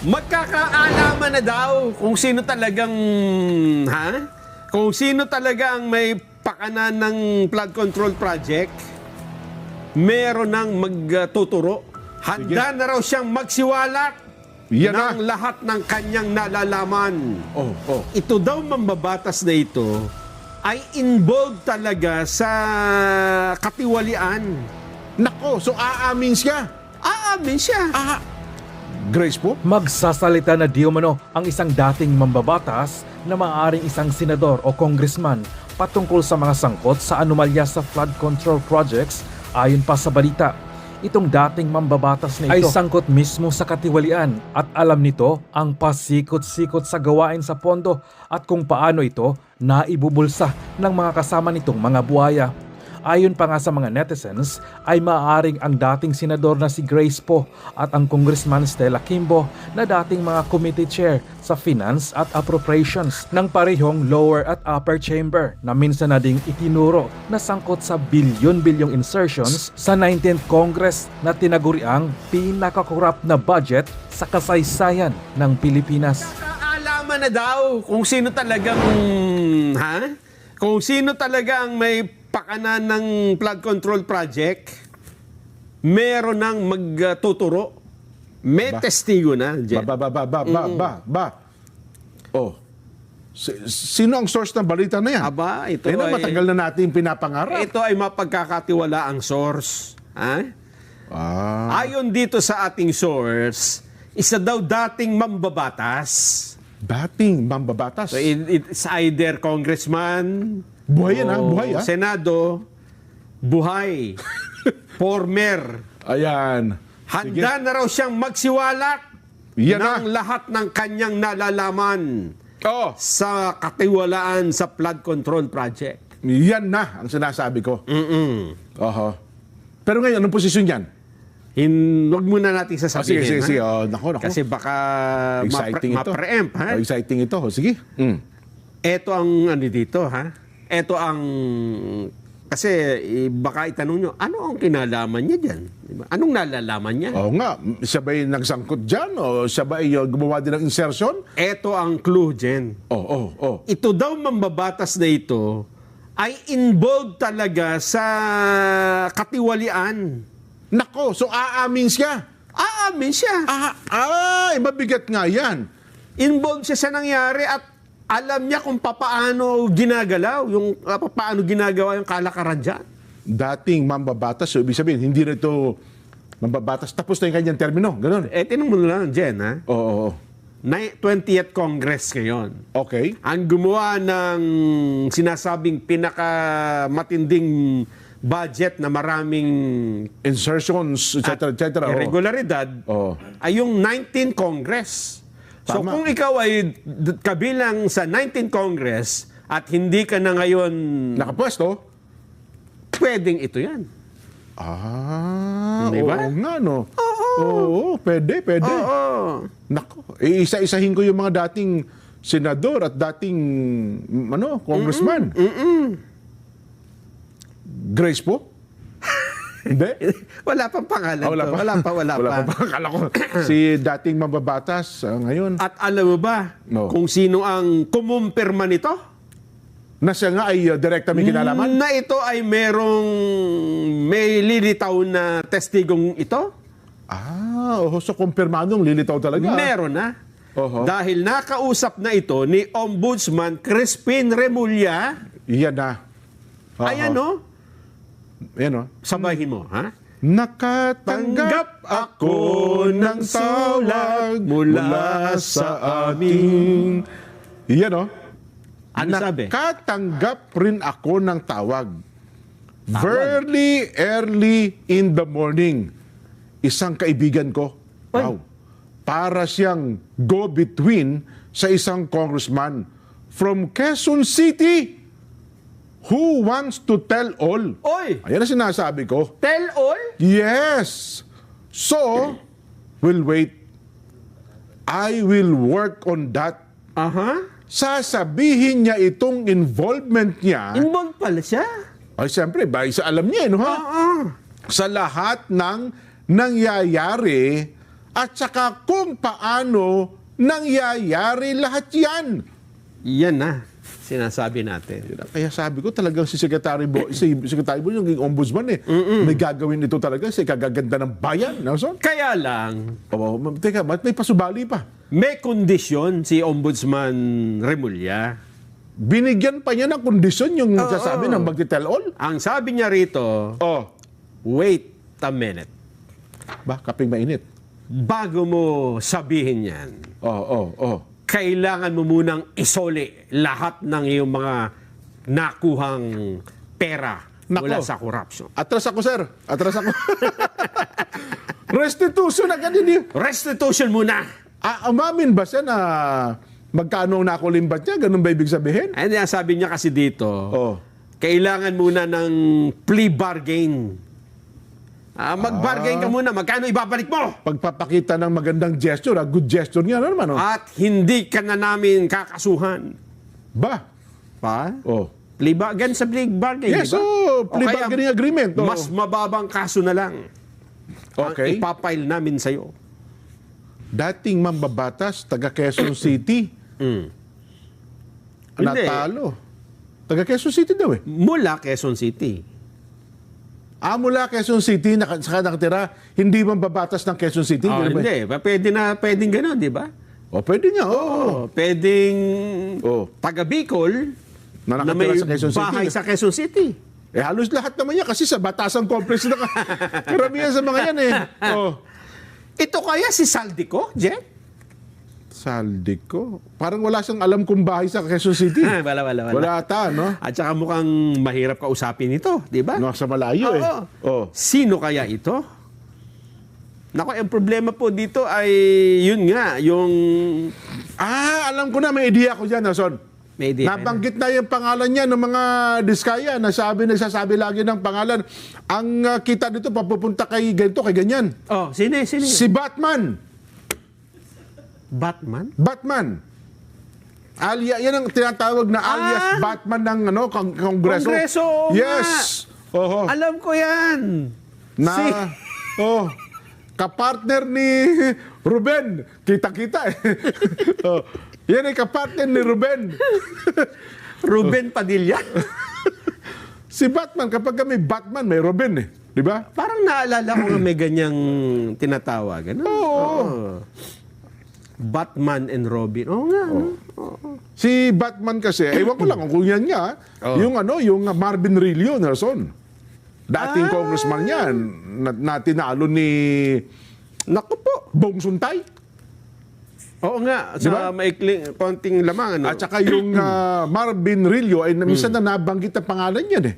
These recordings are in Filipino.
Magkakaalaman na daw kung sino talagang, ha? Kung sino talaga ang may pakanan ng flood control project, meron nang magtuturo. Handa na raw siyang magsiwalat Yan ng na. lahat ng kanyang nalalaman. Oh, oh. Ito daw mambabatas na ito ay involved talaga sa katiwalian. Nako, so aamin siya. Aamin siya. Ah, Grace po? Magsasalita na di umano ang isang dating mambabatas na maaaring isang senador o congressman patungkol sa mga sangkot sa anomalya sa flood control projects ayon pa sa balita. Itong dating mambabatas na ito ay sangkot mismo sa katiwalian at alam nito ang pasikot-sikot sa gawain sa pondo at kung paano ito naibubulsa ng mga kasama nitong mga buhaya. Ayon pa nga sa mga netizens, ay maaaring ang dating senador na si Grace Po at ang congressman Stella Kimbo na dating mga committee chair sa Finance at Appropriations ng parehong lower at upper chamber na minsan na ding itinuro na sangkot sa bilyon-bilyong insertions sa 19th Congress na tinaguriang pinakakorap na budget sa kasaysayan ng Pilipinas. Kaalaman na daw kung sino talagang, ha? Kung sino talaga ang may pakanan ng flood control project, meron nang magtuturo. May Ba? testigo na, Jen. ba, ba, ba, ba, ba, ba, ba. Oh. Si- sino ang source ng balita na yan? Aba, ito Eh, na, ay- matagal na natin pinapangarap. Ito ay mapagkakatiwala ang source. Ha? Ah, Ayon dito sa ating source, isa daw dating mambabatas. dating mambabatas. So it- it's either congressman, Buhay yan, ha? Buhay, ha? senado, buhay, former. Ayan. Handa na raw siyang magsiwalat Yan ng na. lahat ng kanyang nalalaman Oh, sa katiwalaan sa flood control project. yan na ang sinasabi ko. Mm-mm. Oho. Pero ngayon, anong posisyon yan? Hin, wag muna natin Oh, sasabihin. sige, sige, ha? sige. Oh, nako, nako. Kasi baka exciting mapre- ito. mapre-empt, ha? Oh, exciting ito. Oh, sige. Mm. Ito ang ano dito, ha? Ito ang... Kasi eh, baka itanong nyo, ano ang kinalaman niya dyan? Diba? Anong nalalaman niya? Oo nga, siya ba'y nagsangkot dyan? O siya ba'y uh, gumawa din ng insertion? Ito ang clue, Jen. Oh, oh, oh. Ito daw mambabatas na ito ay involved talaga sa katiwalian. Nako, so aamin siya. Aamin siya. Ah, ay, mabigat nga yan. Involved siya sa nangyari at alam niya kung papaano ginagalaw, yung uh, papaano ginagawa yung kalakaran dyan. Dating mambabatas, so ibig sabihin, hindi na ito mambabatas. Tapos na yung kanyang termino. Ganun. Eh, tinong mo na lang, Jen, ha? Oo, oo, oo. Ni- 20th Congress ngayon. Okay. Ang gumawa ng sinasabing pinakamatinding budget na maraming Insertions, etc., etc. oo. irregularidad Oo. ay yung 19th Congress. So Tama. kung ikaw ay kabilang sa 19th Congress at hindi ka na ngayon Nakapwesto? pwedeng ito yan. Ah, Di ba? oo nga, no? Oo. pwede, pwede. Oo. Nako, eh, isa-isahin ko yung mga dating senador at dating mm, ano, congressman. Grace po? Hindi? Wala pang pangalan Ah, wala to. pa? Wala pa, wala, pa. pa. Akala ko, si dating mababatas ah, ngayon, At alam mo ba No. kung sino ang kumumpirma nito? na siya nga ay uh, direkta may kinalaman. Na ito ay merong may lilitaw na testigong ito? Ah, oh, so kumpirmadong lilitaw talaga. Meron na. Oho. Dahil nakausap na ito ni Ombudsman Crispin Remulla. Yan na. Oho. Ayan no? Yan oh. Sabahin mo, ha? Nakatanggap ako ng tawag mula sa ating... Yan o. Ano sabi? Nakatanggap rin ako ng tawag. Very early in the morning. Isang kaibigan ko. Ay. Wow. Para siyang go-between sa isang congressman from Quezon City who wants to tell all. Oy! Ayan ang sinasabi ko. Tell all? Yes. So, we'll wait. I will work on that. Aha. Sasabihin niya itong involvement niya. Involved pala siya. Ay, siyempre, ba, isa alam niya, eh, no, ha? Oo. Sa lahat ng nangyayari at saka kung paano nangyayari lahat yan. Yan na, sinasabi natin. Kaya sabi ko talagang si Secretary Bo, si Secretary Bo yung ombudsman eh. May gagawin ito talaga si kagaganda ng bayan. Nelson? Kaya lang, Oh, teka, ba't may pasubali pa? may kondisyon si Ombudsman Remulla. Binigyan pa niya ng kondisyon yung sasabi ng magti-tell all. Ang sabi niya rito, Oh, wait a minute. ba, kaping mainit. Bago mo sabihin yan, Oh, oh, oh. Kailangan mo munang isoli lahat ng iyong mga nakuhang pera Nako. mula sa corruption. Atras ako, sir. Atras ako. Restitution agad hindi. Restitution muna. Ah, umamin ba siya na magkano ang nakulimbat niya? Ganun ba ibig sabihin? And yan, sabi niya kasi dito, Oh. kailangan muna ng plea bargain. Ah, mag-bargain ka muna. Magkano ibabalik mo? Pagpapakita ng magandang gesture, a good gesture niya, ano naman? Oh. At hindi ka na namin kakasuhan. Ba? Pa? Oh. Plea bargain sa plea bargain, Yes, di ba? oh, plea O kaya bargaining agreement, oh. Mas mababang kaso na lang ang Okay. ipapile namin sa'yo. Dating mambabatas, taga Quezon City, Mm. Hindi. natalo. Taga Quezon City daw eh. Mula Quezon City. Ah, mula Quezon City, naka, saka nakatira, hindi mambabatas ng Quezon City. Oh, ba? hindi. Pwede na, pwedeng gano'n, di ba? O, pwede nga, oo. Oh, pwedeng Oh. taga Bicol Na na nakatira may sa Quezon City. bahay sa Quezon City. Eh, halos lahat naman yan kasi sa Batasan Complex na ka. Karamihan sa mga yan eh. Oh. Ito kaya si Saldico, Jen? Saldico. Parang wala siyang alam kung bahay sa Quezon City. wala, wala, wala. Wala ata, no? At saka mukhang mahirap kausapin ito, di ba? Nasa malayo eh. Oo. Oh. Sino kaya ito? Nako, ang problema po dito ay yun nga, yung Ah, alam ko na, may idea ko dyan, Nason. may idea. Nabanggit na yung pangalan niya ng mga diskaya. Nasabi, nagsasabi lagi ng pangalan. Ang ah, kita dito, papupunta kay ganito, kay ganyan. Oh, sino, sino? Si Batman. Batman? Batman. Alia, yan ang tinatawag na alias Ah! Batman ng ano, kong, kongreso. Kongreso, oo Yes. Oho. Alam ko yan. Na, Si oh, kapartner ni Ruben. Kita-kita eh. oh, yan ay kapartner ni Ruben. Ruben Padilla. Si Batman, kapag may Batman, may Ruben eh. Di ba? Parang naalala ko nga may ganyang tinatawag. Ano? Oo. Batman and Robin. Oo nga. no? Si Batman kasi, ewan ko lang kung yan nga, Oh. yung ano, yung Marvin Rillo, Nelson. Dating Ah. congressman yan, na, na tinalo ni Naku po. Bong Suntay. Oo nga. Sa Diba? maikling, konting lamang. Ano? At saka yung ah, Marvin Rillo, ay minsan Hmm. na nabanggit ang pangalan yan eh.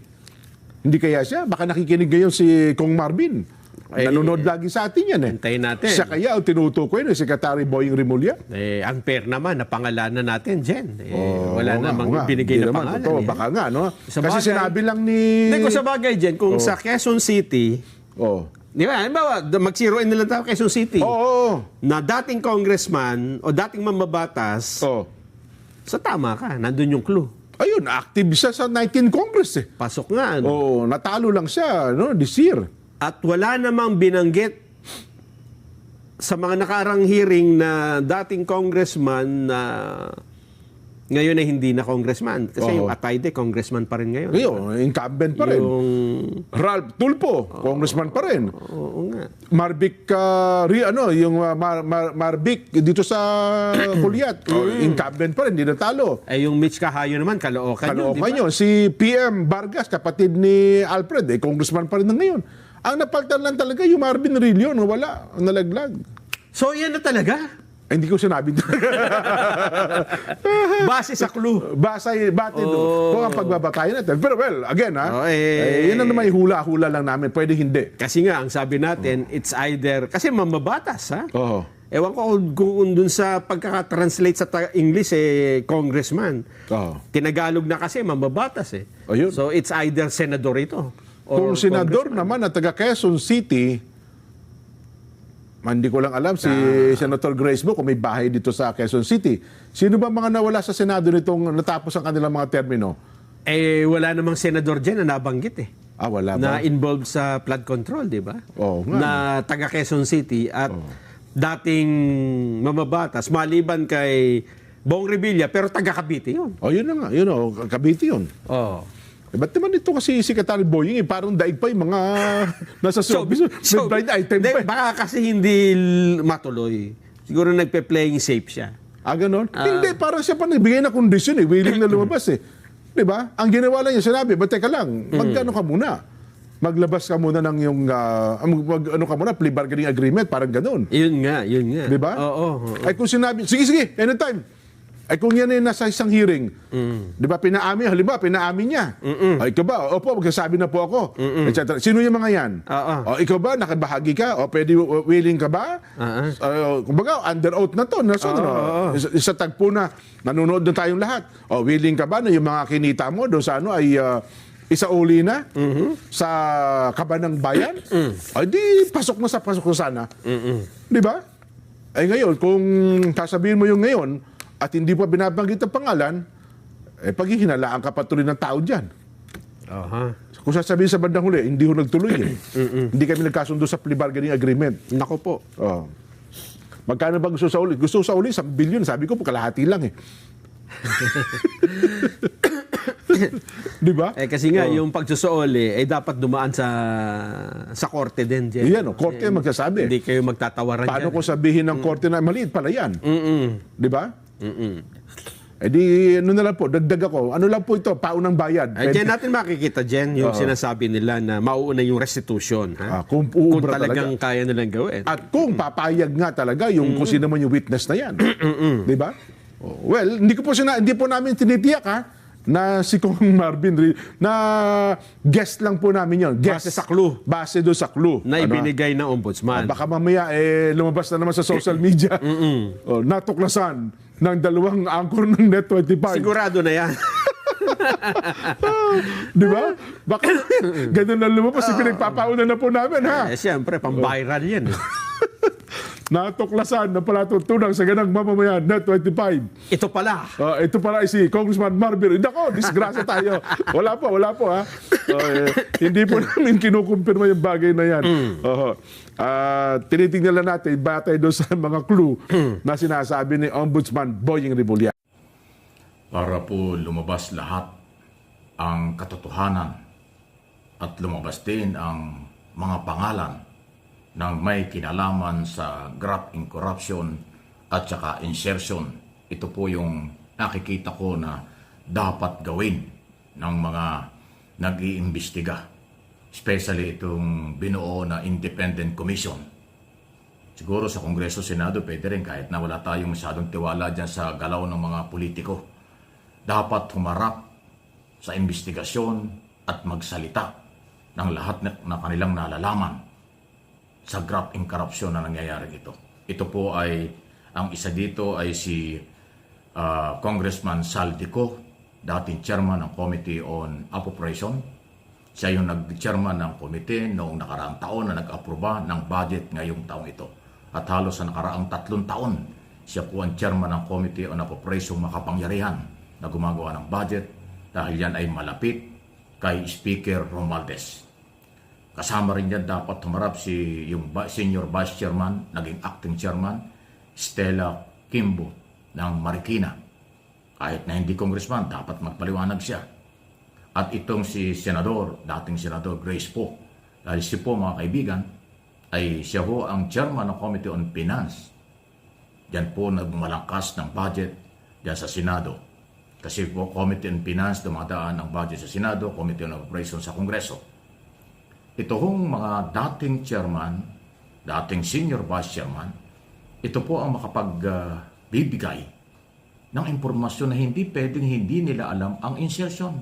Hindi kaya siya? Baka nakikinig ngayon si Kong Marvin. Ay, Nanonood lagi sa atin yan eh. Hintayin natin. Siya kaya ang tinutukoy ni Secretary Boying Rimulya. Eh, ang fair naman, napangalanan natin, Jen. Eh, Oh, wala nga, namang nga. binigay Hindi na naman, pangalan. totoo. eh. Baka nga, no? Sa Kasi bagay- sinabi lang ni... Hindi ko sa bagay, Jen, kung Oh. sa Quezon City, Oh. di ba, halimbawa, mag-zero in na lang tayo Quezon City, Oo. oo. na dating congressman o dating mambabatas, Oh. sa tama ka, nandun yung clue. Ayun, active siya sa 19 Congress eh. Pasok nga. ano. Oo, natalo lang siya, no, this year. At wala namang binanggit sa mga nakarang hearing na dating congressman na ngayon ay hindi na congressman. Kasi Oo. yung Atayde, congressman pa rin ngayon. Ngayon, incumbent pa rin. Yung... Ralph Tulpo, congressman pa rin. Oo nga. Marvic, uh, ano, yung uh, Mar, Mar, Marvic dito sa Kulyat, oh, incumbent pa rin, hindi natalo. Eh yung Mitch Cahayo naman, kalookan yun, di ba? Kalookan yun. Si PM Vargas, kapatid ni Alfred, eh, congressman pa rin na ngayon. Ang napaltan lang talaga yung Marvin Rillo, na wala, nalaglag. So yan na talaga. Eh, hindi ko sinabi. Base sa clue. Basay, batid. Oh. Kung ang pagbabatayan natin. Pero well, again ha, Oh, eh. eh, yun ang naman yung hula-hula lang namin. Pwede hindi. Kasi nga, ang sabi natin, it's either... Kasi mamabatas, ha? Oo. Ewan ko kung, dun sa pagkaka-translate sa English, eh, congressman. Oo. Tinagalog na kasi, mamabatas eh. Ayun. So, it's either senador ito. Or Kung senador naman na taga Quezon City, man, hindi ko lang alam si Ah. Senator Grace Mo kung may bahay dito sa Quezon City. Sino ba mga nawala sa Senado nitong natapos ang kanilang mga termino? Eh, wala namang senador dyan na nabanggit eh. Ah, wala Na ba? involved sa flood control, di ba? Oo nga. Na taga Quezon City at dating mamabatas maliban kay Bong Revilla pero taga Cavite yun. O yun na nga, yun o, Cavite yun. Oh. Eh, ba't naman ito kasi Secretary Boying, eh, parang daig pa yung mga nasa showbiz. so, May blind item pa. eh. Baka kasi hindi matuloy. Siguro nagpe-playing safe siya. Ah, ganon? Hindi, parang siya pa nagbigay na kondisyon eh. Willing na lumabas eh. Di ba? Ang ginawa lang niya, sinabi, ba teka lang, magkano ka muna? Maglabas ka muna ng yung, ah, mag, ano ka muna, plea bargaining agreement, parang ganon. Yun nga, yun nga. Di ba? Oo. oo. Ay kung sinabi, sige, sige, anytime. Ay kung yan ay nasa isang hearing, di ba, pinaamin, halimbawa, pinaamin niya. Ay, ikaw ba? Opo, magsasabi na po ako. Et cetera. Sino yung mga yan? Oo. O, ikaw ba, nakabahagi ka? O, pwede, o, willing ka ba? Oo. Uh, kumbaga, under oath na to. Oo, ano, oo. isa, isa tagpo na, nanonood na tayong lahat. O, willing ka ba na yung mga kinita mo doon sa ano ay uh, isa uli na sa kabanang bayan? Ay di, pasok na sa pasok na sana. Di ba? Ay ngayon, kung sasabihin mo yung ngayon at hindi pa binabanggit ang pangalan, eh paghihinalaan ka pa tuloy ng tao dyan. Aha. Kung sasabihin sa bandang huli, hindi ho nagtuloy eh. hindi kami nagkasundo sa plea bargaining agreement. Nako po. Oh. Magkano ba gusto sa uli? Gusto sa uli, sa billion. Sabi ko, kalahati lang eh. Di ba? Eh kasi nga yung pagsusuoli ay dapat dumaan sa sa korte din, Jen. Yan, oh, korte ang magsasabi. Hindi kayo magtatawaran Paano dyan. kung sabihin ng korte na maliit pala yan? Mm-mm. Di ba? Mm-mm. Eh di, ano na lang po, dagdag ako. Ano lang po ito, paunang bayad. Ay, dyan natin makikita, Jen, yung sinasabi nila na mauuna yung restitution. Ha? Ah, kung kung uubra talagang kaya nilang gawin. At kung papayag nga talaga yung kung sino man yung witness na yan. Di ba? Oh, well, hindi ko po sina, hindi po namin tinitiyak ha na si Kong Marvin na guest lang po namin yon. Guest. Base sa clue. Base doon sa clue. na Ano? ibinigay ng ombudsman. Baka mamaya eh lumabas na naman sa social media. oh, natuklasan ng dalawang anchor ng Net25. Sigurado na yan. Di ba? Baka ganun na lumabas, uh, pinagpapauna na po namin ha. eh, siyempre, pang-viral yan. eh. Natuklasan na pala tunang sa ganang mamamayan Net25. Ito pala. Ah, ito pala si Congressman Marvin. Nako, disgrasya tayo. Wala po, wala po ha. Eh, hindi po namin kinukumpirma yung bagay na yan. Oho. Ah, tinitingnan lang natin batay doon sa mga clue na sinasabi ni Ombudsman Boying Rebulya. para po lumabas lahat ang katotohanan at lumabas din ang mga pangalan ng may kinalaman sa graft in corruption at saka insertion. Ito po yung nakikita ko na dapat gawin ng mga nag-iimbestiga. Especially itong binuo na independent commission. Siguro sa Kongreso, Senado, pwede rin kahit na wala tayong masyadong tiwala dyan sa galaw ng mga politiko dapat humarap sa investigasyon at magsalita ng lahat na, na kanilang nalalaman sa graft in corruption na nangyayari ito. Ito po ay, ang isa dito ay si ah, Congressman Saldico, dating chairman ng Committee on Appropriation. Siya yung nag-chairman ng committee noong nakaraang taon na nag-aproba ng budget ngayong taong ito. At halos sa nakaraang tatlong taon, siya po ang chairman ng Committee on Appropriation makapangyarihan na gumagawa ng budget dahil yan ay malapit kay Speaker Romualdez. Kasama rin yan dapat humarap si yung senior vice chairman, naging acting chairman, Stella Kimbo ng Marikina. Kahit na hindi congressman, dapat magpaliwanag siya. At itong si Senador, dating Senador Grace Po, dahil si Po mga kaibigan, ay siya po ang chairman ng Committee on Finance. Yan po nagmalangkas ng budget diyan sa Senado. Kasi po Committee on Finance dumadaan ang budget sa Senado, Committee on Operations sa Kongreso. Ito hong mga dating chairman, dating senior vice chairman, ito po ang makapagbibigay ng impormasyon na hindi pwedeng hindi nila alam ang insertion.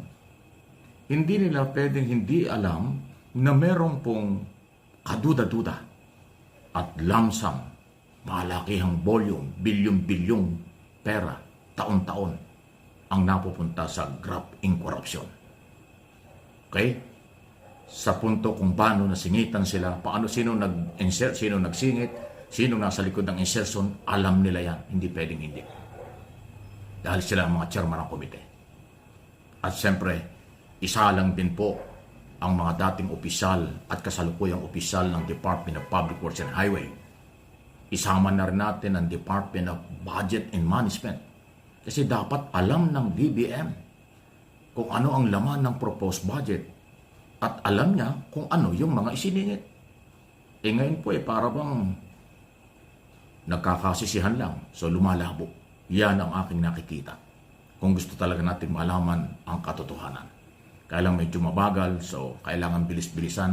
Hindi nila pwedeng hindi alam na merong pong kaduda-duda at lamsam, malakihang volume, bilyon-bilyong pera, taon-taon ang napupunta sa graft in corruption. Okay? Sa punto kung paano nasingitan sila, paano sino nag-insert, sino nagsingit, sino nasa likod ng insertion, alam nila yan. Hindi pwedeng hindi. Dahil sila ang mga chairman ng komite. At siyempre, isa lang din po ang mga dating opisyal at kasalukuyang opisyal ng Department of Public Works and Highway isama na rin natin ang Department of Budget and Management. Kasi dapat alam ng DBM kung ano ang laman ng proposed budget at alam niya kung ano yung mga isiningit. Eh ngayon po eh para bang nagkakasisihan lang so lumalabo. Yan ang aking nakikita. Kung gusto talaga natin malaman ang katotohanan. Kaya lang medyo mabagal so kailangan bilis-bilisan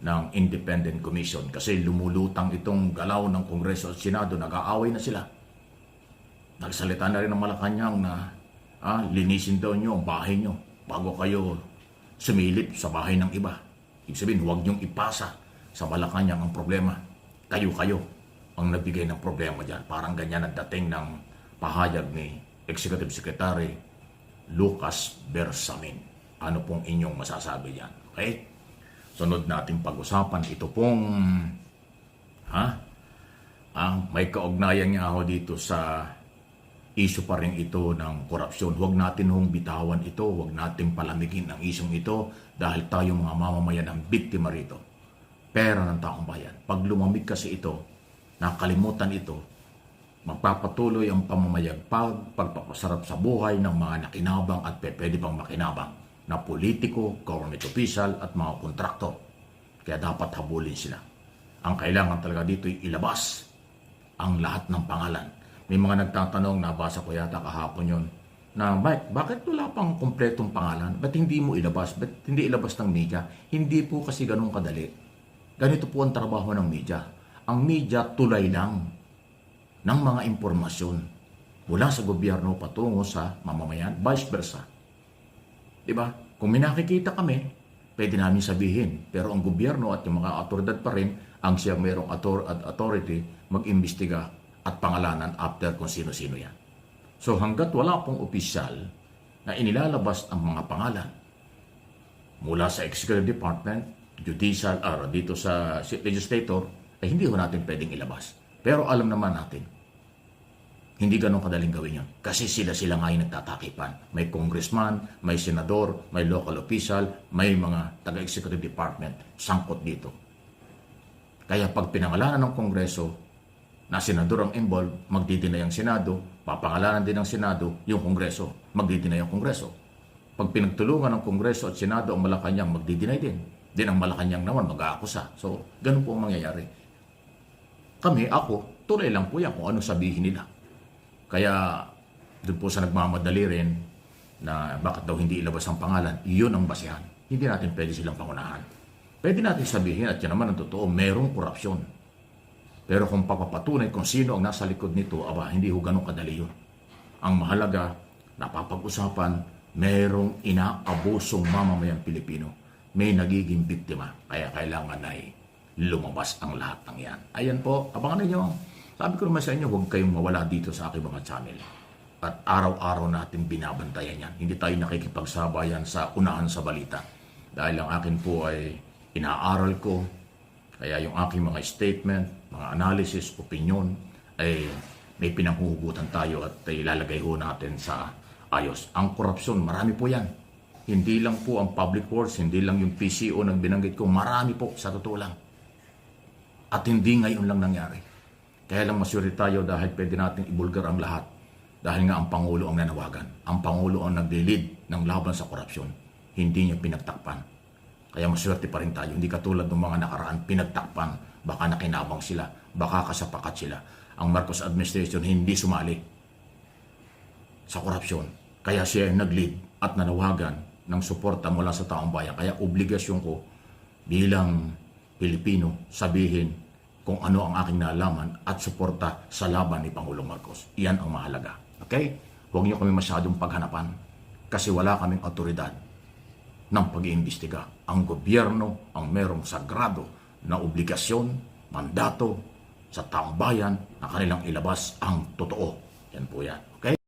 ng Independent Commission kasi lumulutang itong galaw ng Kongreso at Senado, nag-aaway na sila. Nagsalita na rin ng Malacanang na ah, linisin daw nyo ang bahay nyo bago kayo sumilip sa bahay ng iba. Ibig sabihin, huwag nyong ipasa sa Malacanang ang problema. Kayo-kayo ang nagbigay ng problema dyan. Parang ganyan ang dating ng pahayag ni Executive Secretary Lucas Bersamin. Ano pong inyong masasabi dyan? Okay? Sunod nating pag-usapan ito pong ha? Ang may kaugnayan nga ako dito sa issue pa rin ito ng korupsyon. Huwag natin hong bitawan ito, huwag natin palamigin ang isyong ito dahil tayo mga mamamayan ang biktima rito. Pera ng taong bayan. Pag lumamig kasi ito, nakalimutan ito, magpapatuloy ang pamamayagpag, pagpapasarap sa buhay ng mga nakinabang at pwede pang makinabang na politiko, government official at mga kontraktor. Kaya dapat habulin sila. Ang kailangan talaga dito ay ilabas ang lahat ng pangalan. May mga nagtatanong, nabasa ko yata kahapon yon na Mike, bakit wala pang kompletong pangalan? Ba't hindi mo ilabas? Ba't hindi ilabas ng media? Hindi po kasi ganun kadali. Ganito po ang trabaho ng media. Ang media tulay lang ng mga impormasyon mula sa gobyerno patungo sa mamamayan, vice versa. Di ba? Kung may nakikita kami, pwede namin sabihin. Pero ang gobyerno at yung mga autoridad pa rin, ang siyang mayroong authority mag-imbestiga at pangalanan after kung sino-sino yan. So hanggat wala pong opisyal na inilalabas ang mga pangalan mula sa Executive Department, Judicial, or dito sa Legislator, ay hindi ho natin pwedeng ilabas. Pero alam naman natin, hindi ganun kadaling gawin yun. Kasi sila-sila nga yung nagtatakipan. May congressman, may senador, may local official, may mga taga-executive department sangkot dito. Kaya pag pinangalanan ng kongreso na senador ang involved, magdidinay ang senado, papangalanan din ng senado yung kongreso, magdidinay ang kongreso. Pag pinagtulungan ng kongreso at senado ang Malacanang, magdidinay din. Din ang Malacanang naman mag-aakusa. So, ganun po ang mangyayari. Kami, ako, tuloy lang po yan kung ano sabihin nila. Kaya doon po sa nagmamadali rin na bakit daw hindi ilabas ang pangalan, yun ang basehan. Hindi natin pwede silang pangunahan. Pwede natin sabihin at yan naman ang totoo, merong korupsyon. Pero kung papapatunay kung sino ang nasa likod nito, aba, hindi ho ganun kadali yun. Ang mahalaga, napapag-usapan, merong inaabusong mamamayang Pilipino. May nagiging biktima. Kaya kailangan ay lumabas ang lahat ng yan. Ayan po, abangan ninyo. Sabi ko naman sa inyo, huwag kayong mawala dito sa aking mga channel. At araw-araw natin binabantayan yan. Hindi tayo nakikipagsabayan sa unahan sa balita. Dahil ang akin po ay inaaral ko. Kaya yung aking mga statement, mga analysis, opinion, ay may pinanghuhugutan tayo at ilalagay ho natin sa ayos. Ang korupsyon, marami po yan. Hindi lang po ang public works, hindi lang yung PCO nang binanggit ko, marami po sa totoo lang. At hindi ngayon lang nangyari. Kaya lang masyuri tayo dahil pwede natin ibulgar ang lahat. Dahil nga ang Pangulo ang nanawagan. Ang Pangulo ang nagli-lead ng laban sa korupsyon. Hindi niya pinagtakpan. Kaya maswerte pa rin tayo. Hindi katulad ng mga nakaraan, pinagtakpan. Baka nakinabang sila. Baka kasapakat sila. Ang Marcos administration hindi sumali sa korupsyon. Kaya siya ay nag-lead at nanawagan ng suporta mula sa taong bayan. Kaya obligasyon ko bilang Pilipino sabihin kung ano ang aking nalaman at suporta sa laban ni Pangulong Marcos. Iyan ang mahalaga. Okay? Huwag niyo kami masyadong paghanapan kasi wala kaming otoridad ng pag-iimbestiga. Ang gobyerno ang merong sagrado na obligasyon, mandato sa taong bayan na kanilang ilabas ang totoo. Yan po yan.